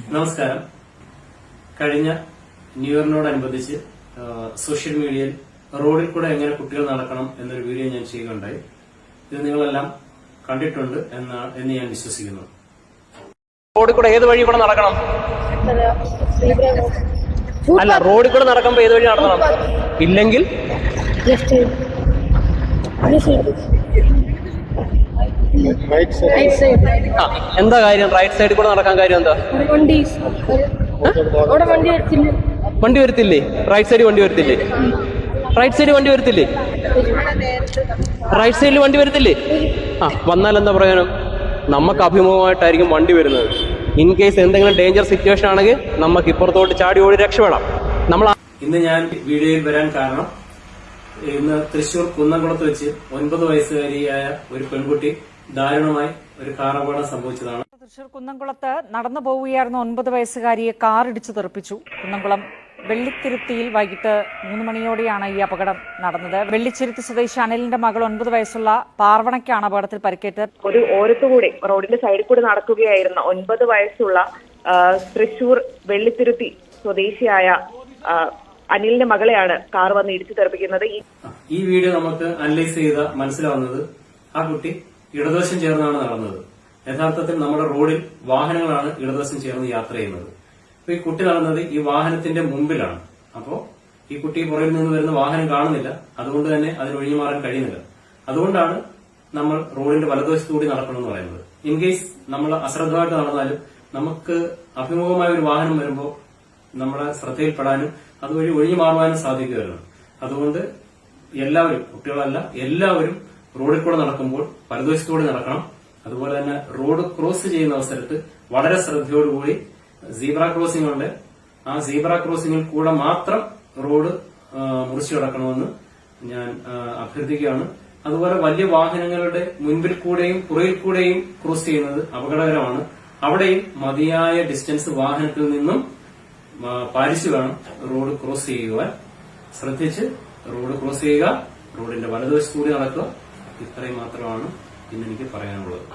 നമസ്കാരം. കഴിഞ്ഞ new ഇയറിനോടനുബന്ധിച്ച് social മീഡിയയിൽ റോഡിൽ കൂടെ എങ്ങനെ കുട്ടികൾ നടക്കണം എന്നൊരു വീഡിയോ ഞാൻ ചെയ്യുകയുണ്ടായി. ഇത് നിങ്ങളെല്ലാം കണ്ടിട്ടുണ്ട് എന്ന എന്ന് ഞാൻ വിശ്വസിക്കുന്നു. റോഡിൽ കൂടെ ഏത് വഴി കൂടെ നടക്കണം? അല്ല റോഡിൽ കൂടെ നടക്കുമ്പോ ഏത് വഴി നടക്കണം ഇല്ലെങ്കിൽ? എന്താ കാര്യം? റൈറ്റ് സൈഡിൽ കൂടെ നടക്കാൻ കാര്യം എന്താ? വരുത്തില്ലേ? വണ്ടി വരത്തില്ലേ? റൈറ്റ് സൈഡിൽ വണ്ടി വരത്തില്ലേ? റൈറ്റ് സൈഡിൽ വണ്ടി വരത്തില്ലേ? റൈറ്റ് സൈഡിൽ വണ്ടി വരത്തില്ലേ? ആ വന്നാൽ എന്താ പ്രയോജനം? നമുക്ക് അഭിമുഖമായിട്ടായിരിക്കും വണ്ടി വരുന്നത്. ഇൻ കേസ് എന്തെങ്കിലും ഡേഞ്ചർ സിറ്റുവേഷൻ ആണെങ്കിൽ നമുക്ക് ഇപ്പുറത്തോട്ട് ചാടി ഓടി രക്ഷപ്പെടാം. നമ്മൾ ഇന്ന് ഞാൻ വീഡിയോയിൽ വരാൻ കാരണം ഇന്ന് തൃശൂർ കുന്നംകുളത്ത് വെച്ച് ഒൻപത് വയസ്സുകാരിയായ ഒരു പെൺകുട്ടി ദാരുണമായി ഒരു കാർ അപകടം സംഭവിച്ചതാണ്. തൃശൂർ കുന്നംകുളത്ത് നടന്നു പോവുകയായിരുന്ന ഒൻപത് വയസ്സുകാരിയെ കാർ ഇടിച്ചു തെറിപ്പിച്ചു. കുന്നംകുളം വെള്ളിത്തിരുത്തിയിൽ വൈകിട്ട് മൂന്ന് മണിയോടെയാണ് ഈ അപകടം നടന്നത്. വെള്ളിച്ചിരുത്തി സ്വദേശി അനിലിന്റെ മകൾ ഒൻപത് വയസ്സുള്ള പാർവണയ്ക്കാണ് അപകടത്തിൽ പരിക്കേറ്റത്. ഒരു ഓരത്തുകൂടെ റോഡിന്റെ സൈഡിൽ കൂടി നടക്കുകയായിരുന്ന ഒൻപത് വയസ്സുള്ള തൃശൂർ വെള്ളിത്തിരുത്തി സ്വദേശിയായ അനിലിന്റെ മകളെയാണ് കാർ വന്ന് ഇടിച്ചു തെറിപ്പിക്കുന്നത്. ഈ വീഡിയോ നമുക്ക് അനലൈസ് ചെയ്ത മനസ്സിലാവുന്നത് ആ കുട്ടി ഇടതുവശം ചേർന്നാണ് നടന്നത്. യഥാർത്ഥത്തിൽ നമ്മുടെ റോഡിൽ വാഹനങ്ങളാണ് ഇടതുവശം ചേർന്ന് യാത്ര ചെയ്യുന്നത്. ഈ കുട്ടി നടന്നത് ഈ വാഹനത്തിന്റെ മുമ്പിലാണ്. അപ്പോ ഈ കുട്ടി പുറകിൽ നിന്ന് വരുന്ന വാഹനം കാണുന്നില്ല. അതുകൊണ്ട് തന്നെ അതിന് ഒഴിഞ്ഞു മാറാൻ കഴിയുന്നില്ല. അതുകൊണ്ടാണ് നമ്മൾ റോഡിന്റെ വലതുവശത്തുകൂടി നടക്കണമെന്ന് പറയുന്നത്. ഇൻ കേസ് നമ്മൾ അശ്രദ്ധമായിട്ട് നടന്നാലും നമുക്ക് അഭിമുഖമായ ഒരു വാഹനം വരുമ്പോൾ നമ്മളെ ശ്രദ്ധയിൽപ്പെടാനും അതുവഴി ഒഴിഞ്ഞു മാറുവാനും സാധിക്കുകയാണ്. അതുകൊണ്ട് എല്ലാവരും കുട്ടികളല്ല എല്ലാവരും റോഡിൽ കൂടെ നടക്കുമ്പോൾ വലതുവശത്തൂടെ നടക്കണം. അതുപോലെ തന്നെ റോഡ് ക്രോസ് ചെയ്യുന്ന അവസരത്ത് വളരെ ശ്രദ്ധയോടുകൂടി സീബ്ര ക്രോസിംഗ് ഉണ്ട്. ആ സീബ്ര ക്രോസിംഗിൽ കൂടെ മാത്രം റോഡ് മുറിച്ചു കിടക്കണമെന്ന് ഞാൻ അഭ്യർത്ഥിക്കുകയാണ്. അതുപോലെ വലിയ വാഹനങ്ങളുടെ മുൻപിൽ കൂടെയും പുറയിൽ കൂടെയും ക്രോസ് ചെയ്യുന്നത് അപകടകരമാണ്. അവിടെയും മതിയായ ഡിസ്റ്റൻസ് വാഹനത്തിൽ നിന്നും പാലിച്ചു വേണം. റോഡ് ക്രോസ് ചെയ്യുക. ശ്രദ്ധിച്ച് റോഡ് ക്രോസ് ചെയ്യുക. റോഡിന്റെ വലതുവശത്തു കൂടി നടക്കുക. ഇത്രയും മാത്രമാണ് ഇന്ന് എനിക്ക് പറയാനുള്ളത്.